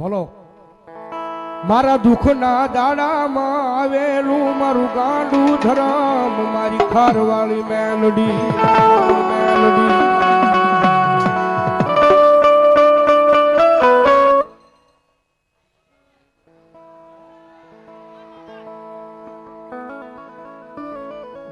બોલો. મારા દુઃખના દાડામાં આવેલું મારું ગાંડું ધરામ, મારી ખારવાળી મેલડી.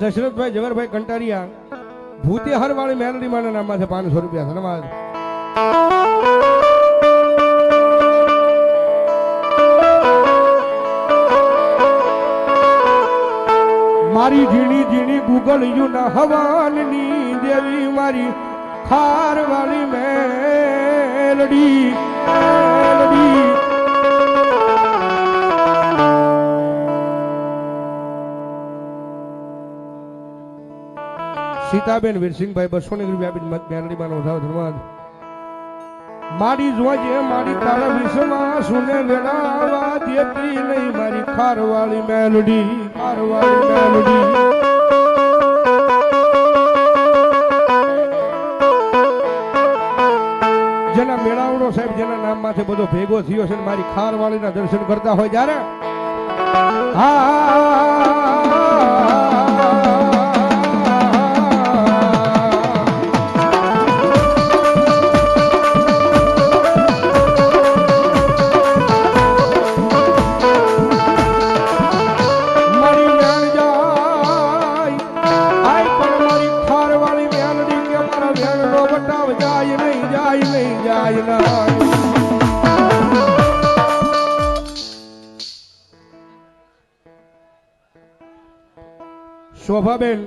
દશરથભાઈ જવરભાઈ કંટારિયા, ભૂતે વાળી મેલડી માના નામમાં છે પાંચસો રૂપિયા ધન્યવાદ મારી ઝીણી ઝીણી ગૂગલ યુના હવાનની દેવી મારી ખારવાળી મેલડી મેલડી. સીતાબેન વીરસિંહભાઈ બસો ને રૂપિયા આપીને મત મેલડીમાં વધારો ધન્યવાદ મારી જોજે, મારી તારા વિશ્વમાં સુને વેળાવા દેતી નહીં, મારી ખારવાળી મેલડી. જેના મેળાવડો સાહેબ જેના નામમાંથી બધો ભેગો થયો છે મારી ખારવાળીના દર્શન કરતા હોય જ્યારે હા. શોભાબેન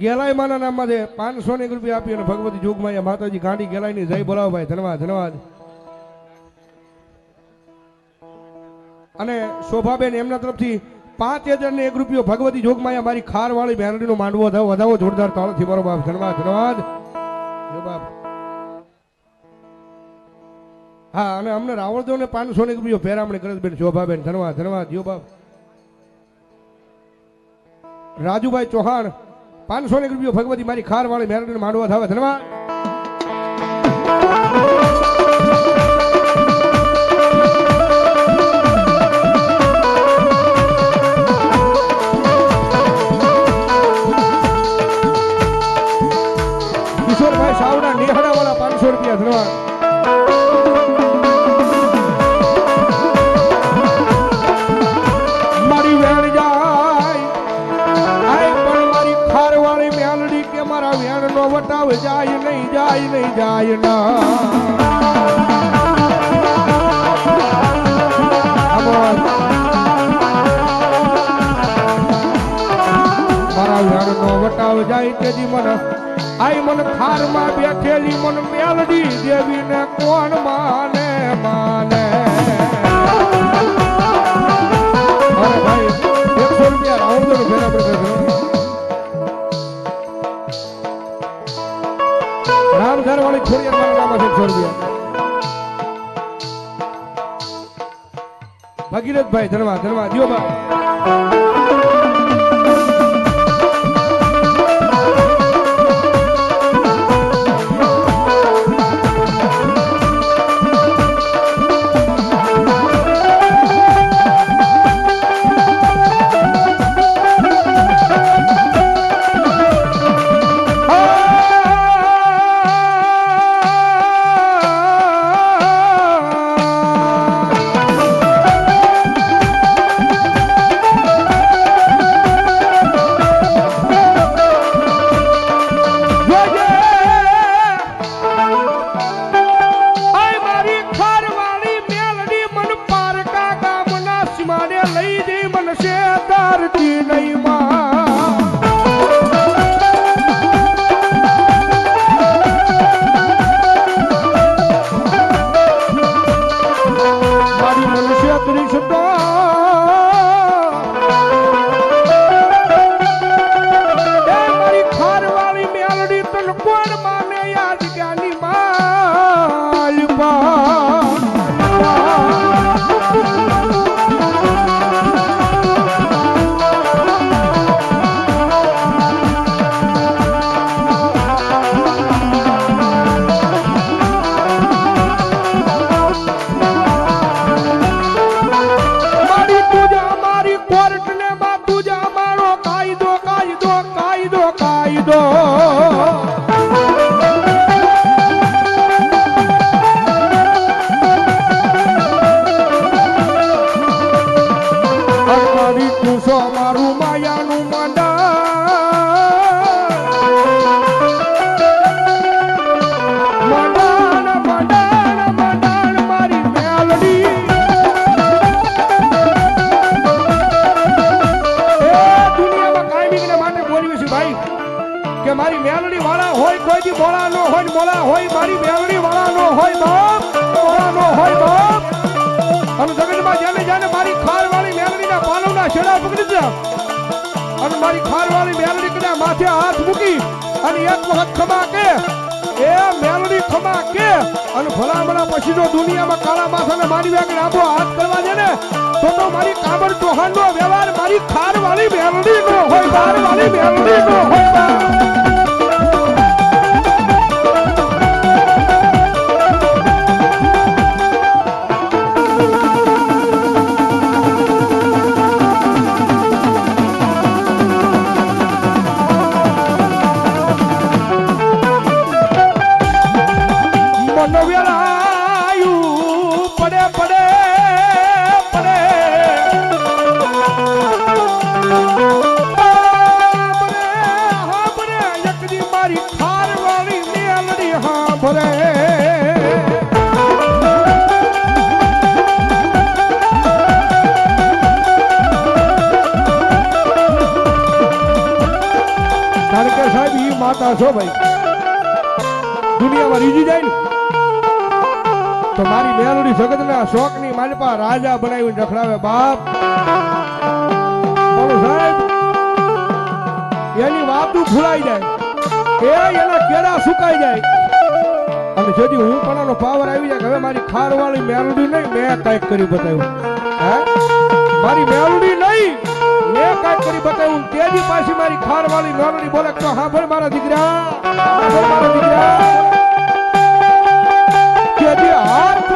ગેલાઈ માના નામમાં છે પાંચસો ને રૂપિયા આપી અને ભગવતી જોગમાં માતાજી ગાંધી ગેલાઈની જય બોલાવો ભાઈ ધન્યવાદ ધન્યવાદ. અને શોભાબેન એમના તરફથી પાંચ હજાર ને એક રૂપિયો ભગવતી જોગમાં મારી ખાર વાળી બેનડીનો માંડવો થાય વધાવો, જોરદાર તાળથી મારો બાપ. ધન્યવાદ ધન્યવાદ. હા, અને અમને રાવળદેવ ને પાંચસો ને રૂપિયો પહેરામણી કરે બેન. શોભાબેન, ધન્યવાદ ધન્યવાદ. જો બાપ. રાજુભાઈ ચૌહાણ, પાંચસો એક રૂપિયો ભગવતી મારી ખાર વાળી બેનડીનો માંડવા થાવે ધન્યવાદ. કિશોરભાઈ સાવડા નેહડા વાળા પાંચસો રૂપિયા. ધન્યવાદ. વટાવ જાય તેથી મને. આઈ મન ખારમાં બેઠેલી મન મેલડી દેવી ને કોણ માને? રામધર વાળી છોરી મારા નામ છે એકસો રૂપિયા ભગીરથભાઈ ધન્યવાદ ધન્યવાદ દિયો બા પછી જો દુનિયામાં કાળા માથાને મારી વાગે આબો હાથ કરવા દે ને, તો તો મારી કાબર ચૌહાણનો વ્યવહાર મારી ખારવાળી બેલડી નો હોય ખારવાળી બેલડી નો હોય. છો ભાઈ. દુનિયામાં રીજી જાય ને, તો મારી મેલડી જગતના શોખની માલપા રાજા બનાવીને રખડાવે બાપ. એની વાતું ફૂલાઈ જાય. એ એના કેળા સુકાઈ જાય. અને જેથી હું પણ આનો પાવર આવી જાય હવે મારી ખારવાળી મેલડી નહીં, મેં કાંઈક કરી બતાવ્યું. મારી મેલડી નહીં બતાવું. તે બી પાછી મારી ખારવાળી મેલડી બોલે તો હા ભાઈ મારા દીકરા. મારા દીકરા. કે બી વાટકો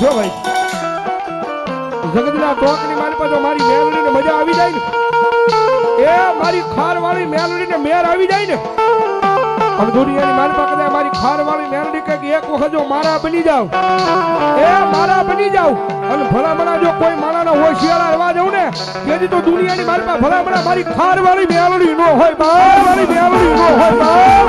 છો ભાઈ. જગતના ટોકની માલિપા જો મારી મેલડીને મજા આવી જાય ને. એ મારી ખારવાળી મેલડીને મેર આવી જાય ને. અને દુનિયાની માલિપા કદાચ મારી ખારવાળી મેલડી કંઈક એક વખત જો મારા બની જાવ. એ મારા બની જાવ. અને ભલામણા જો કોઈ માણાના હોશિયાર આવવા જવું ને, તેથી તો દુનિયાની માલિપા ભલામણા મારી ખાર વાળી મેલડી નો હોય, બારવાળી મેલડી નો હોય બાપ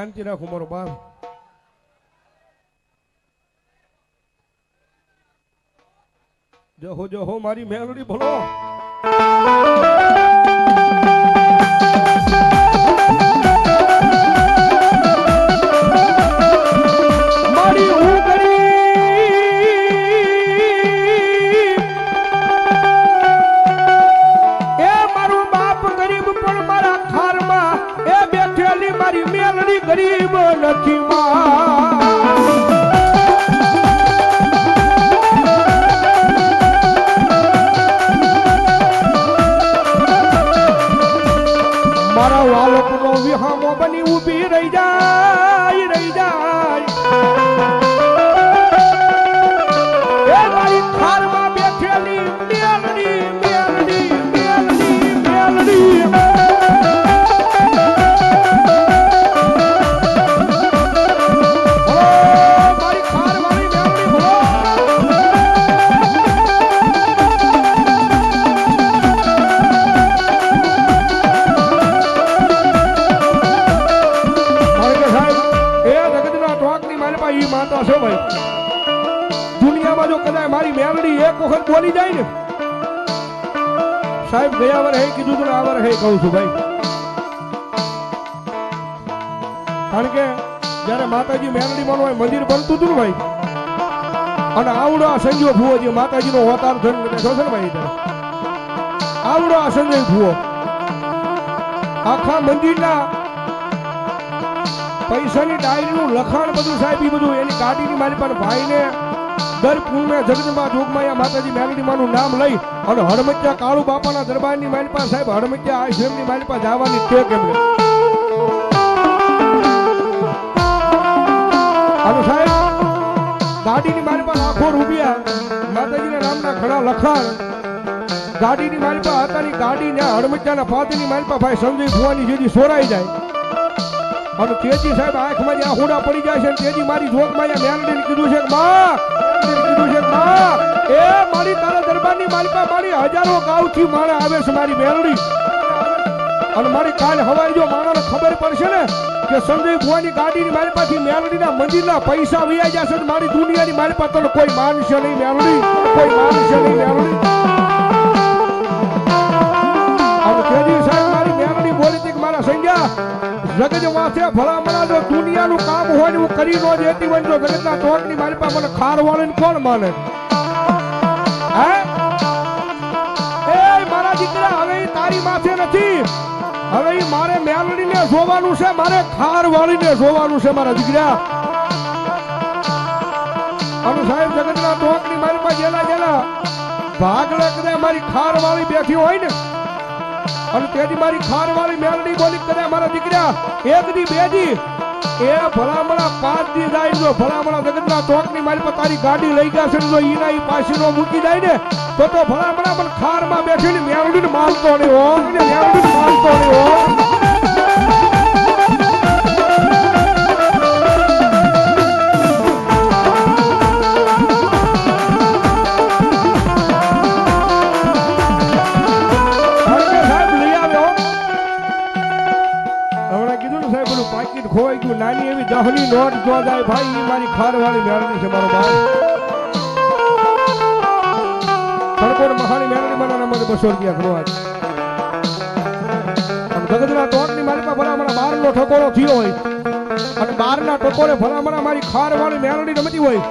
શાંતિ રાખો મારો બાપ જહો જહો મારી મેલડી ભલો સાહેબ ગયા વર કીધું તું આ વર કહું છું ભાઈ. કારણ કે જ્યારે માતાજી મેલડી માં હોય, મંદિર બનતું હતું ને ભાઈ, અને આવડો આ સંજો ભૂવો જે માતાજીનો અવતાર થઈને બેઠો છે ને ભાઈ આવડો આ સંજય ભૂવો. આખા મંદિરના પૈસાની ડાયરીનું લખાણ બધું સાહેબ એ બધું એની ગાડીની મારી પાસે ભાઈને દર પૂર્ણે જગદંબા જોગમાયા માતાજી મેલડી માનું નામ લઈ અને હડમચ્યા કાળુ બાપાના દરબારની મારી પાસે સાહેબ હડમત્યા આશ્રમની મારી પાસે જવાની ટેક એમને. અને સાહેબ, ગાડીની મારી પાસે આખો રૂપિયા માતાજીના નામના ઘણા લખાણ. ગાડીની મારી પાસે હતાની ગાડી ને હડમત્યાના પાતીની મારી પાસે ભાઈ સંજય ભુવાની જેથી સોરાઈ જાય. અને તેજી સાહેબ આંખમાં જ્યાં હોડા પડી જાય છે તેજી મારી જોગમાં મેલડીને કીધું છે કે, માં મારી અને મારી કાલ હવાઈ જો માણસને ખબર પડશે ને કે સંજય ગાડીની મારી પાછી મેલડીના મંદિરના પૈસા વિયા જશે મારી દુનિયાની મારી પાસે કોઈ માનશે નહીં મેલડી કોઈ માનશે નહીં મેલડી માથે વાસે ભલામણા જો દુનિયાનું કામ હોય ને હું કરી નો દેતી હોય જો જગતના ટોકની મારી પાસે મને ખાર વાળીને કોણ માને? હે? એ મારા દીકરા, હવે તારી માથે નથી. હવે ઈ મારે મેલડીને જોવાનું છે, મારે ખાર વાળીને જોવાનું છે, મારા દીકરા. અને સાહેબ, જગતના ટોકની મારી પાસે જેલા જેલા. ભાગલે કદાચ મારી ખાર વાળી બેઠી હોય ને અને તેથી મારી ખારવાળી મેલડી બોલી કરે, મારા દીકરા એક દી બે દી એ ભલામણા પાંચ દી જાય જો ભલામણા જગતના ટોકની મારી પર તારી ગાડી લઈ ગયા છે ને જો ઈના ઈ પાછી નો મૂકી જાય ને, તો તો ભલામણા પણ ખારમાં બેઠીને મેલડીને મારતો ને હો. ને મારતો નહીં હો. નાની નોટ જો જાય ભાઈ ઈ મારી ખારવાળી મેળવી છે મારો ભાઈ. ખડકોટ મહાની મેળવી બનાવવા માટે બસો રૂપિયા ખરવા જગતના ટોટની મારી પાસે ભલામણા બારનો ઠકોરો થયો હોય. અને બારના ટકોરે ભલામણા મારી ખારવાળી મેળવી રમતી હોય.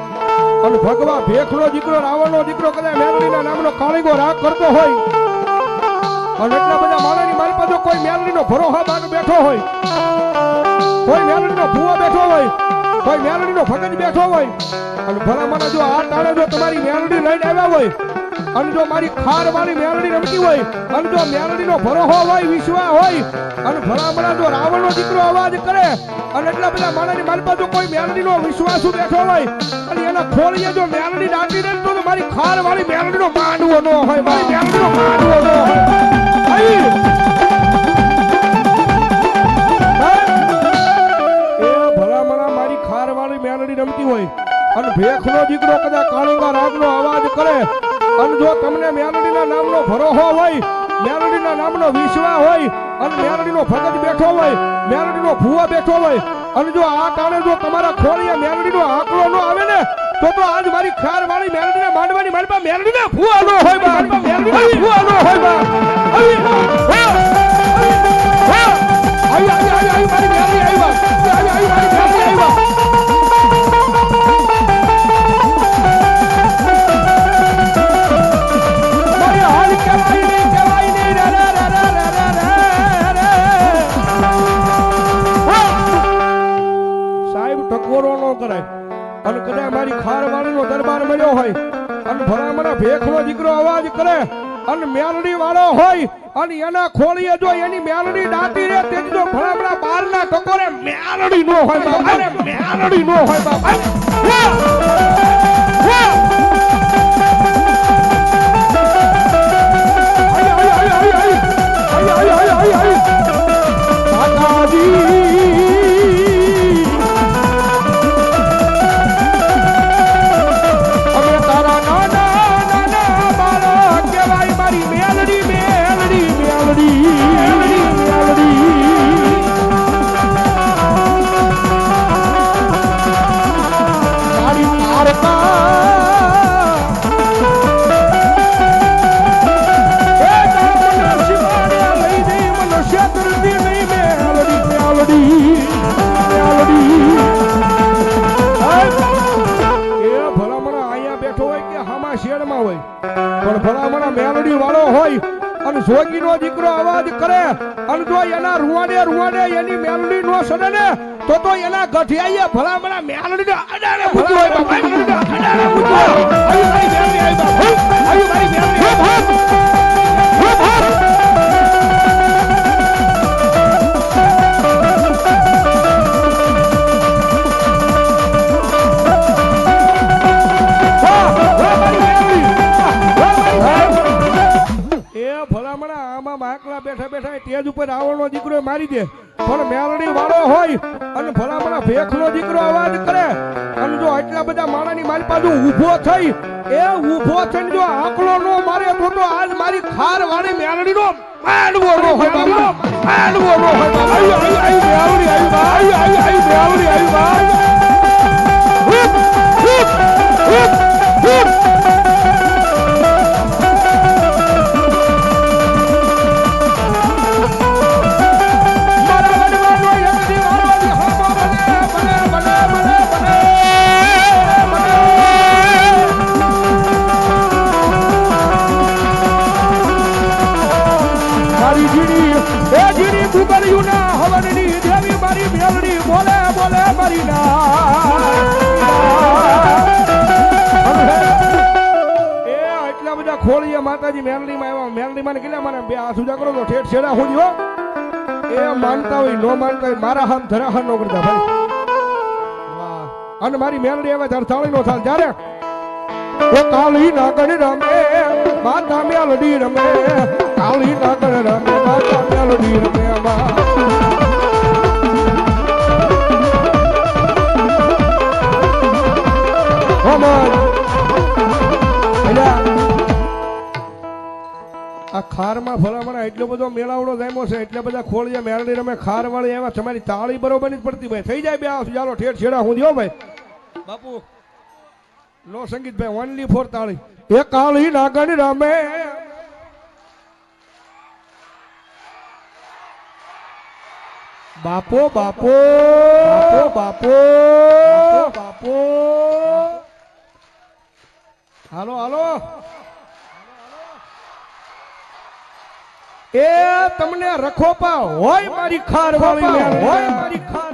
અને ભગવા ભેખનો દીકરો, રાવણનો દીકરો કદાચ મેળવીના નામનો કાળીગો રાગ કરતો હોય. અને એટલા બધા માણસની મારી પાસે કોઈ મેલડીનો ભરોહા બાનો બેઠો હોય. કોઈ મેલડીનો ભૂવો બેઠો હોય. કોઈ મેલડીનો ભગત બેઠો હોય. અને ભલા મને જો આ તાળે જો તમારી મેલડી લઈને આવ્યા હોય, અને જો મારી ખાર વાળી મેલડી રમતી હોય, અને જો મેલડીનો ભરોહો હોય વિશ્વા હોય, અને ભલામણા જો રાવણનો દીકરો અવાજ કરે, અને એટલા બધા માણસની મારી પાસે કોઈ મેલડીનો વિશ્વાસ બેઠો હોય, અને એના ખોળીએ જો મેલડી દાટી દે તો મારી ખાર વાળી મેલડીનો માંડવો ન હોય, મારી મેલડીનો માંડવો ન હોય. રમતી હોય. અને ભેખનો દીકરો કદાચ કાળુંગા રાગનો અવાજ કરે. અને જો તમને મેલડીના નામનો ભરોહો હોય મેલડીના નામનો વિશ્વા હોય, અને મેલડીનો ભગત બેઠો હોય મેલડીનો ભૂવા બેઠો હોય, અને જો આ કારણે જો તમારા ખોળીએ મેલડીનો આંકડો ન આવે ને, તો તો આજ મારી ખારવાળી મેલડીને માંડવાની મારી મેલડીને ભૂવા ન હોય મેલડીને ભૂવા ન ભેખનો દીકરો અવાજ કરે અને મેલડી વાળો હોય અને એના ખોળીએ જો એની મેલડી દાતી રે તે જો ભલામણા બારના ટકોરે મેલડી નો હોય બાપા. મેલડી નો હોય બાપા. અને દીકરો અવાજ કરે. અને જો એના રૂવાડે રૂવાડે એની મેલડી નો સડે ને, તો તો એના ગઠિયાઈએ ભલામણા મેલડી અડાડે બાપા અડાડે મારી ઊભો થઈ. એ ઊભો થઈને જો આંકડો નો મારે તો તો આજ મારી ખાર વાળી મેળડી નો માંડવો નો હોય બાબા માતાજી મેલડીમાં આવ્યા. મેલડીમાં કેટલા મારે બે આ સુજા કરો તો ઠેઠ છેડા હું. જો એ માનતા હોય, નો માનતા હોય, મારા હામ ધરાહર નો કરતા ભાઈ. અને મારી મેલડી હવે ધરતાળી નો થાય જ્યારે ઓ કાળી નાગણ રમે, માતા મેલડી રમે. કાળી નાગણ રમે, માતા મેલડી રમે માં અમર અલ્યા આ ખારમાં ભલામણા એટલો બધો મેળાવડો જામ્યો છે, એટલે બધા ખોળીએ મેરડી રમે ખાર વાળી એવા તમારી તાળી બરોબર જ પડતી ભાઈ. થઈ જાય બે આવશું ચાલો ઠેઠ છેડા હું દો ભાઈ. બાપુ નો સંગીત ભાઈ ઓનલી ફોર તાળી. એ કાળી નાગણ રમે. બાપો બાપો બાપો બાપો. હાલો હાલો. એ તમને રખોપા હોય મારી ખાર વાળી હોય મારી ખાર